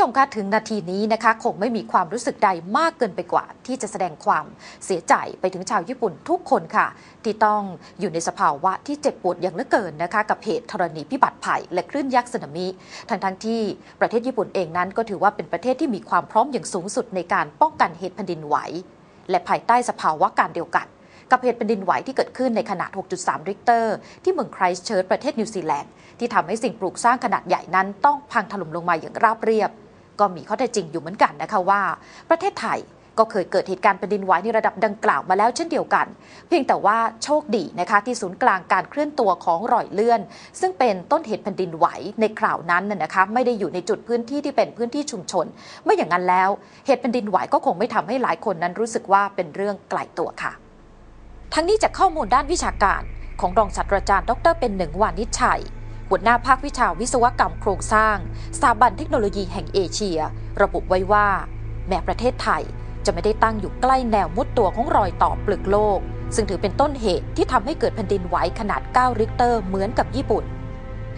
ท่านผู้ชมคะถึงนาทีนี้นะคะคงไม่มีความรู้สึกใดมากเกินไปกว่า ที่จะแสดงความเสียใจไปถึงชาวญี่ปุ่นทุกคนค่ะ ที่ต้องอยู่ในสภาวะที่เจ็บปวดอย่างเหลือเกินนะคะกับเหตุธรณีพิบัติภัยและคลื่นยักษ์สึนามิทั้งทั้งๆที่ประเทศญี่ปุ่นเองนั้นก็ถือว่าเป็นประเทศที่มีความพร้อมอย่างสูงสุดในการป้องกันเหตุแผ่นดินไหวและภายใต้สภาวะการเดียวกันกับเหตุแผ่นดินไหวที่เกิดขึ้นในขนาด 6.3 ริกเตอร์ ที่เมืองไครสต์เชิร์ชประเทศนิวซีแลนด์ ที่ทำให้สิ่งปลูกสร้างขนาดใหญ่นั้นต้องพังถล่มลงมาอย่างราบเรียบ ก็มีข้อเท็จจริงอยู่เหมือนกันนะคะว่า ประเทศไทยก็เคยเกิดเหตุการณ์แผ่นดินไหวในระดับดังกล่าวมาแล้วเช่นเดียวกัน เพียงแต่ว่าโชคดีนะคะที่ศูนย์กลางการเคลื่อนตัวของรอยเลื่อน ซึ่งเป็นต้นเหตุแผ่นดินไหวในคราวนั้นนะคะไม่ได้อยู่ในจุดพื้นที่ที่เป็นพื้นที่ชุมชน ไม่อย่างนั้นแล้ว เหตุแผ่นดินไหวก็คงไม่ทำให้หลายคนนั้นรู้สึกว่าเป็นเรื่องไกลตัวค่ะ ทั้งนี้จากข้อมูลด้านวิชาการของรองศาสตราจารย์ ดร เป็นหนึ่งวานิชชัย หัวหน้าภาควิชาวิศวกรรมโครงสร้าง สถาบันเทคโนโลยีแห่งเอเชีย ระบุไว้ว่า แม้ประเทศไทยจะไม่ได้ตั้งอยู่ใกล้แนวมุดตัวของรอยต่อเปลือกโลก ซึ่งถือเป็นต้นเหตุที่ทำให้เกิดแผ่นดินไหวขนาด 9 ริกเตอร์เหมือนกับญี่ปุ่น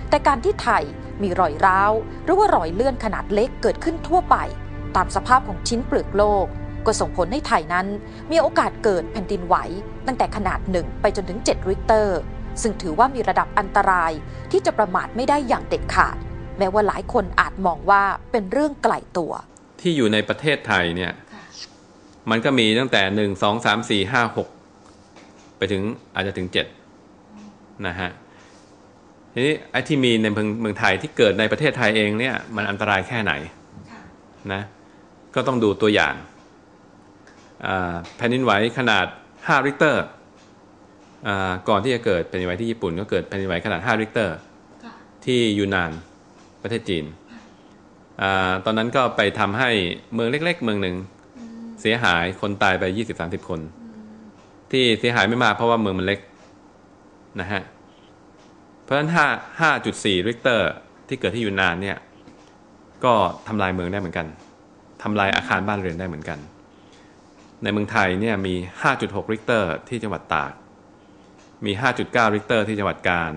แต่การที่ไทยมีรอยร้าว หรือว่ารอยเลื่อนขนาดเล็กเกิดขึ้นทั่วไป ตามสภาพของชิ้นเปลือกโลก ก็ส่งผลให้ไทยนั้น มีโอกาสเกิดแผ่นดินไหว ตั้งแต่ขนาด 1 ไปจนถึง 7 ริกเตอร์ ซึ่งถือว่ามีระดับอันตรายที่จะประมาทไม่ได้อย่างเด็ดขาด แม้ว่าหลายคนอาจมองว่าเป็นเรื่องไกลตัว ที่อยู่ในประเทศไทยเนี่ยมันก็มีตั้งแต่หนึ่งสองสามสี่ห้าหกไปถึงอาจจะถึงเจ็ดนะฮะทีนี้ไอ้ที่มีในเมืองเมืองไทยที่เกิดในประเทศไทยเองเนี่ยมันอันตรายแค่ไหนนะก็ต้องดูตัวอย่างอ่าแผ่นดินไหวขนาด 5 ริกเตอร์อ่า ก่อนที่จะเกิดแผ่นดินไหวที่ญี่ปุ่นก็เกิดแผ่นดินไหวขนาด 5 ริกเตอร์ ที่ยูนนานประเทศจีนอาตอนนั้นก็ไปทำให้เมืองเล็ก ๆ เมืองหนึ่งเสียหายคนตายไป 20-30 คน ที่เสียหายไม่มากเพราะว่าเมืองมันเล็กนะฮะ เพราะฉะนั้น 5 5.4 ริกเตอร์ ที่เกิดที่ยูนนานเนี่ยก็ทำลายเมืองได้เหมือนกันทำลายอาคารบ้านเรือนได้เหมือนกัน ในเมืองไทยเนี่ยมี 5.6 ริกเตอร์ ที่จังหวัดตาก มี 5.9 ริกเตอร์ที่จังหวัดกาญ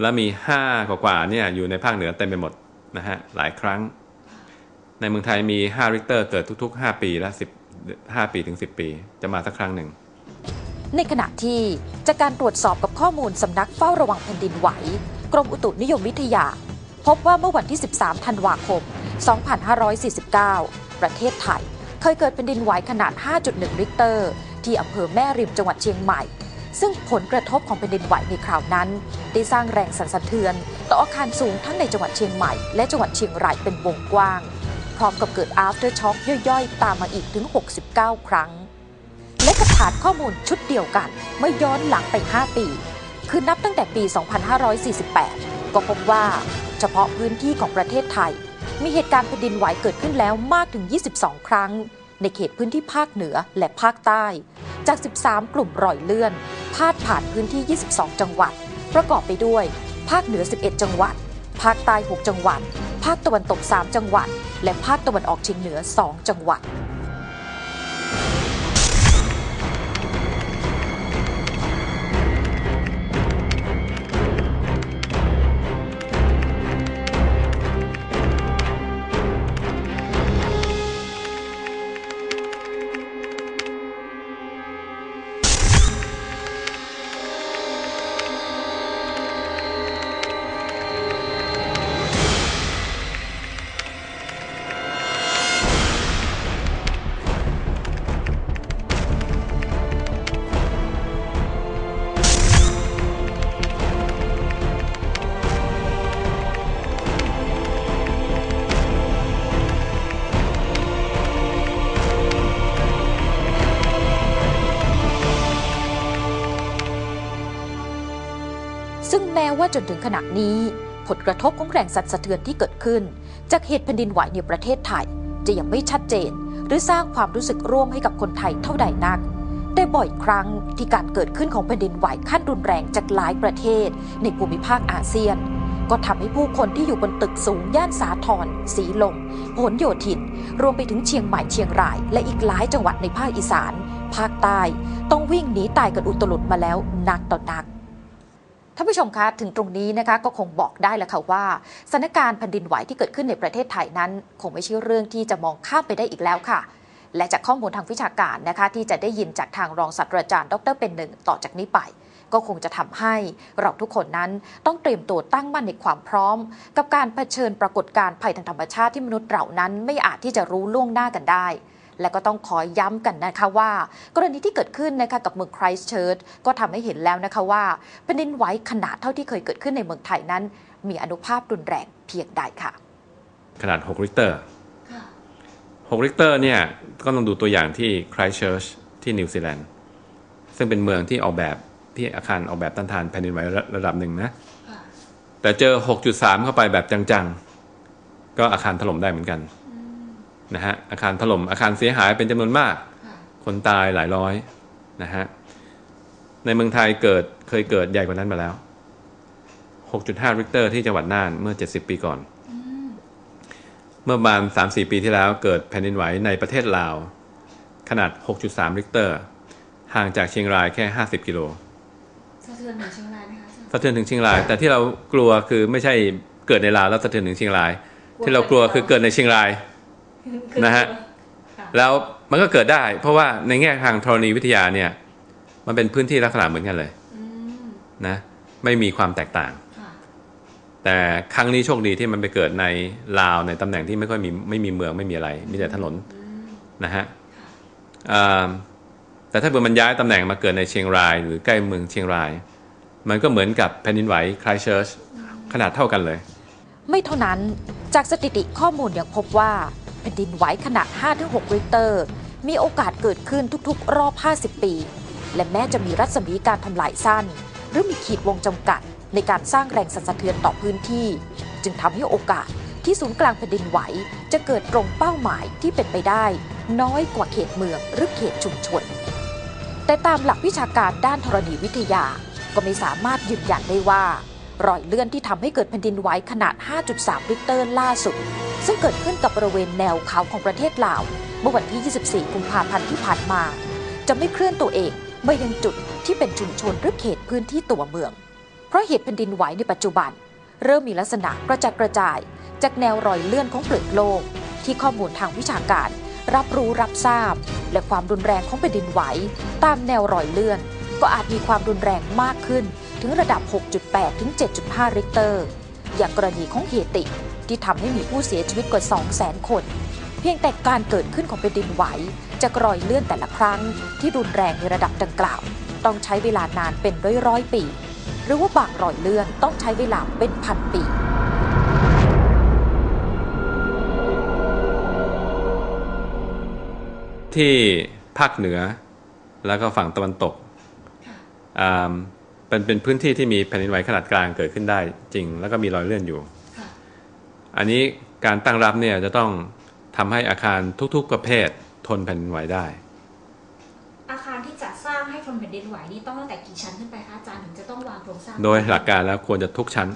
และมี 5 กว่าๆเนี่ยอยู่ในภาคเหนือเต็มไปหมดนะฮะหลายครั้ง ในเมืองไทยมี 5 ริกเตอร์เกิดทุก ๆ 5 ปีและ10 5ปีถึง 10 ปี จะมาสักครั้งหนึ่ง ในขณะที่จากการตรวจสอบกับข้อมูลสำนักเฝ้าระวังแผ่นดินไหว กรมอุตุนิยมวิทยา พบว่าเมื่อวันที่ 13 ธันวาคม 2549 ประเทศไทย เคยเกิดแผ่นดินไหวขนาด 5.1 ริกเตอร์ ที่อำเภอแม่ริมจังหวัดเชียงใหม่ ซึ่งผลกระทบของแผ่นดินไหวในคราวนั้น ได้สร้างแรงสั่นสะเทือน ต่ออาคารสูงทั้งในจังหวัดเชียงใหม่ และจังหวัดเชียงรายเป็นวงกว้าง พร้อมกับเกิด after shock ย่อยๆ ตามมาอีกถึง 69 ครั้ง และกับฐานข้อมูลชุดเดียวกันเมื่อย้อนหลังไป 5 ปี คือนับตั้งแต่ปี 2548 ก็พบว่าเฉพาะพื้นที่ของประเทศไทย มีเหตุการณ์แผ่นดินไหวเกิดขึ้นแล้วมากถึง 22 ครั้ง ในเขตพื้นที่ภาคเหนือและภาคใต้ จาก 13 กลุ่มรอยเลื่อน พาดผ่านพื้นที่ 22 จังหวัด ประกอบไปด้วย ภาคเหนือ 11 จังหวัด ภาคใต้ 6 จังหวัด ภาคตะวันตก 3 จังหวัด และภาคตะวันออกเฉียงเหนือ 2 จังหวัด ว่าจนถึงขณะนี้ ผลกระทบของแรงสั่นสะเทือนที่เกิดขึ้น จากเหตุแผ่นดินไหวในประเทศไทย จะยังไม่ชัดเจน หรือสร้างความรู้สึกร่วมให้กับคนไทยเท่าใดนักแต่บ่อยครั้งที่การเกิดขึ้นของแผ่นดินไหวขั้นรุนแรงจากหลายประเทศ ในภูมิภาคอาเซียน ก็ทำให้ผู้คนที่อยู่บนตึกสูงย่านสาทรสีลมผลโยธิน รวมไปถึงเชียงใหม่เชียงราย และอีกหลายจังหวัดในภาคอีสาน ภาคใต้ต้องวิ่งหนีตายกันอุตลุดมาแล้วนักต่อนัก ท่านผู้ชมคะถึงตรงนี้นะคะก็คงบอกได้แล้วค่ะว่าสถานการณ์แผ่นดินไหวที่เกิดขึ้นในประเทศไทยนั้น คงไม่ใช่เรื่องที่จะมองข้ามไปได้อีกแล้วค่ะ และจากข้อมูลทางวิชาการนะคะที่จะได้ยินจากทางรองศาสตราจารย์ ดรเป็นหนึ่งต่อจากนี้ไป ก็คงจะทำให้เราทุกคนนั้นต้องเตรียมตัวตั้งมั่นในความพร้อม กับการเผชิญปรากฏการณ์ภัยทางธรรมชาติที่มนุษย์เรานั้นไม่อาจที่จะรู้ล่วงหน้ากันได้ และก็ต้องขอย้ำกันนะคะว่า กรณีที่เกิดขึ้นนะคะกับเมืองไครสต์เชิร์ชก็ทำให้เห็นแล้วนะคะว่าแผ่นดินไหวขนาดเท่าที่เคยเกิดขึ้นในเมืองไทยนั้น มีอนุภาพรุนแรงเพียงใดค่ะ ขนาด 6 ริกเตอร์6ริกเตอร์เนี่ยก็ต้องดูตัวอย่างที่ไครสต์เชิร์ชที่นิวซีแลนด์ซึ่งเป็นเมืองที่ออกแบบที่อาคารออกแบบต้านทานแผ่นดินไหวระระดับหนึ่งนะแต่เจอ 6.3 เข้าไปแบบจังๆ ก็อาคารถล่มได้เหมือนกัน นะฮะอาคารถล่มอาคารเสียหายเป็นจำนวนมาก คนตายหลายร้อยนะฮะในเมืองไทยเกิดเคยเกิดใหญ่กว่านั้นมาแล้ว 6.5ริกเตอร์ที่จังหวัดน่านเมื่อ 70 ปีก่อน เมื่อประมาณ 3-4 ปีที่แล้วเกิดแผ่นดินไหวในประเทศลาว ขนาด 6.3ริกเตอร์ ห่างจากเชียงรายแค่ 50 กิโลสะเทือนถึงเชียงรายไหมคะอาจารย์สะเทือนถึงเชียงราย แต่ที่เรากลัวคือไม่ใช่เกิดในลาวแล้วสะเทือนถึงเชียงราย ที่เรากลัวคือเกิดในเชียงราย นะฮะค่ะแล้วมันก็เกิดได้ เพราะว่าในแง่ทางธรณีวิทยาเนี่ย มันเป็นพื้นที่ลักษณะเหมือนกันเลยอืมนะ ไม่มีความแตกต่างค่ะแต่ครั้งนี้โชคดีที่มันไปเกิดในลาวในตำแหน่งที่ไม่ค่อยมีไม่มีเมืองไม่มีอะไร มีแต่ถนนอืมนะฮะอ่าแต่ถ้าเกิดมันย้ายตำแหน่งมาเกิดในเชียงราย หรือใกล้เมืองเชียงราย มันก็เหมือนกับแผ่นดินไหวคลายเชิร์ชขนาดเท่ากันเลย ไม่เท่านั้นจากสถิติข้อมูลยังพบว่า แผ่นดินไหวขนาด 5-6 ริกเตอร์ มีโอกาสเกิดขึ้นทุกๆ รอบ 50 ปี และแม้จะมีรัศมีการทำลายสั้น หรือมีขีดวงจำกัดในการสร้างแรงสั่นสะเทือนต่อพื้นที่ จึงทำให้โอกาสที่ศูนย์กลางแผ่นดินไหว จะเกิดตรงเป้าหมายที่เป็นไปได้ น้อยกว่าเขตเมืองหรือเขตชุมชน แต่ตามหลักวิชาการด้านธรณีวิทยา ก็ไม่สามารถยืนยันได้ว่า รอยเลื่อนที่ทำให้เกิดแผ่นดินไหวขนาด 5.3 ริกเตอร์ล่าสุด ซึ่งเกิดขึ้นกับบริเวณแนวเขาของประเทศลาว เมื่อวันที่ 24 กุมภาพันธ์ที่ผ่านมา จะไม่เคลื่อนตัวเองไมายังจุดที่เป็นชุมชนหรือเขตพื้นที่ตัวเมือง เพราะเหตุแผ่นดินไหวในปัจจุบัน เริ่มมีลักษณะกระจัดกระจาย จากแนวรอยเลื่อนของเปลือกโลก ที่ข้อมูลทางวิชาการ รับรู้รับทราบ และความรุนแรงของแผ่นดินไหว ตามแนวรอยเลื่อน ก็อาจมีความรุนแรงมากขึ้น ถึงระดับ 6.8 ถึง 7.5 ริกเตอร์ อย่างกรณีของเฮติ ที่ทำให้มีผู้เสียชีวิตกว่า 200,000 คน เพียงแต่การเกิดขึ้นของแผ่นดินไหวจากรอยเลื่อนแต่ละครั้ง ที่รุนแรงในระดับดังกล่าว ต้องใช้เวลานานเป็นร้อยร้อยๆปี หรือว่าบางรอยเลื่อนต้องใช้เวลาเป็นพันปีที่ภาคเหนือ แล้วก็ฝั่งตะวันตกค่ะอ่า เป็นเป็นพื้นที่ที่มีแผ่นดินไหวขนาดกลางเกิดขึ้นได้จริง แล้วก็มีรอยเลื่อนอยู่ค่ะอันนี้การตั้งรับเนี่ยจะต้องทำให้อาคารทุกๆประเภททนแผ่นดินไหวได้ อาคารที่จะสร้างให้ทนแผ่นดินไหวนี่ต้องตั้งแต่กี่ชั้นขึ้นไปคะอาจารย์ถึงจะต้องวางโครงสร้าง โดยหลักการแล้วควรจะทุกชั้น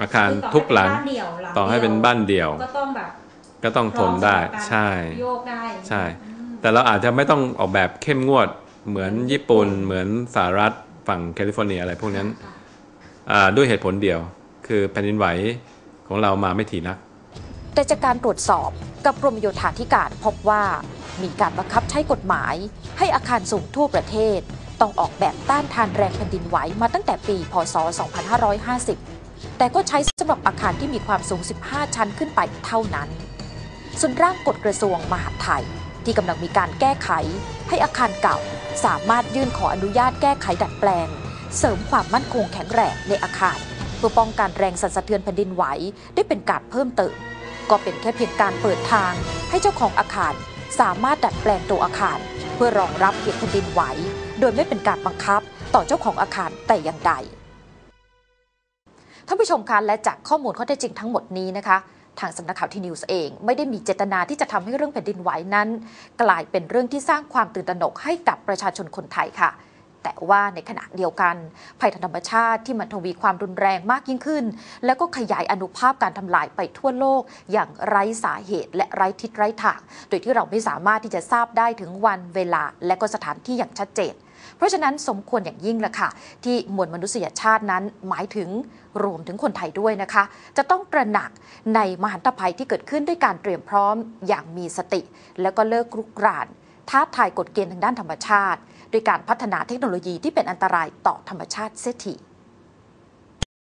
อาคารคือต่อทุกหลังให้เป็นบ้านเดี่ยวหลังต่อให้เป็นบ้านเดี่ยว ก็ต้องแบบก็ต้องทนได้พร้อมสำหรับการใช่โยกได้ใช่อืมแต่เราอาจจะไม่ต้องออกแบบเข้มงวดเหมือนญี่ปุ่นเหมือนสหรัฐ ฝั่งแคลิฟอร์เนียอะไรพวกนั้นค่ะอ่าด้วยเหตุผลเดียว คือแผ่นดินไหวของเรามาไม่ถี่นัก แต่จากการตรวจสอบกับกรมโยธาธิการพบว่ามีการบังคับใช้กฎหมาย ให้อาคารสูงทั่วประเทศ ต้องออกแบบต้านทานแรงแผ่นดินไหวมาตั้งแต่ปี พศ 2550 แต่ก็ใช้สำหรับอาคารที่มีความสูง 15 ชั้นขึ้นไปเท่านั้น ส่วนร่างกฎกระทรวงมหาดไทย ที่กำลังมีการแก้ไข ให้อาคารเก่า สามารถยื่นขออนุญาตแก้ไขดัดแปลง เสริมความมั่นคงแข็งแรงในอาคาร เพื่อป้องกันแรงสั่นสะเทือนแผ่นดินไหวได้เป็นการเพิ่มเติม ก็เป็นแค่เพียงการเปิดทาง ให้เจ้าของอาคารสามารถดัดแปลงตัวอาคาร เพื่อรองรับเหตุแผ่นดินไหว โดยไม่เป็นการบังคับต่อเจ้าของอาคารแต่อย่างใดท่านผู้ชมคะและจากข้อมูลข้อเท็จจริงทั้งหมดนี้นะคะ ทางสำนักข่าวทีนิวส์เอง ไม่ได้มีเจตนาที่จะทำให้เรื่องแผ่นดินไหวนั้น กลายเป็นเรื่องที่สร้างความตื่นตระหนกให้กับประชาชนคนไทยค่ะ แต่ว่าในขณะเดียวกัน ภัยธรรมชาติที่มันทวีความรุนแรงมากยิ่งขึ้น แล้วก็ขยายอนุภาพการทำลายไปทั่วโลก อย่างไร้สาเหตุและไร้ทิศไร้ทางโดยที่เราไม่สามารถที่จะทราบได้ถึงวันเวลาและก็สถานที่อย่างชัดเจน เพราะฉะนั้นสมควรอย่างยิ่งละค่ะ ที่มวลมนุษยชาตินั้นหมายถึงรวมถึงคนไทยด้วยนะคะ จะต้องตระหนักในมหันตภัยที่เกิดขึ้นด้วยการเตรียมพร้อมอย่างมีสติ แล้วก็เลิกรุกรานท้าทายกฎเกณฑ์ทางด้านธรรมชาติ โดยการพัฒนาเทคโนโลยีที่เป็นอันตรายต่อธรรมชาติเสียที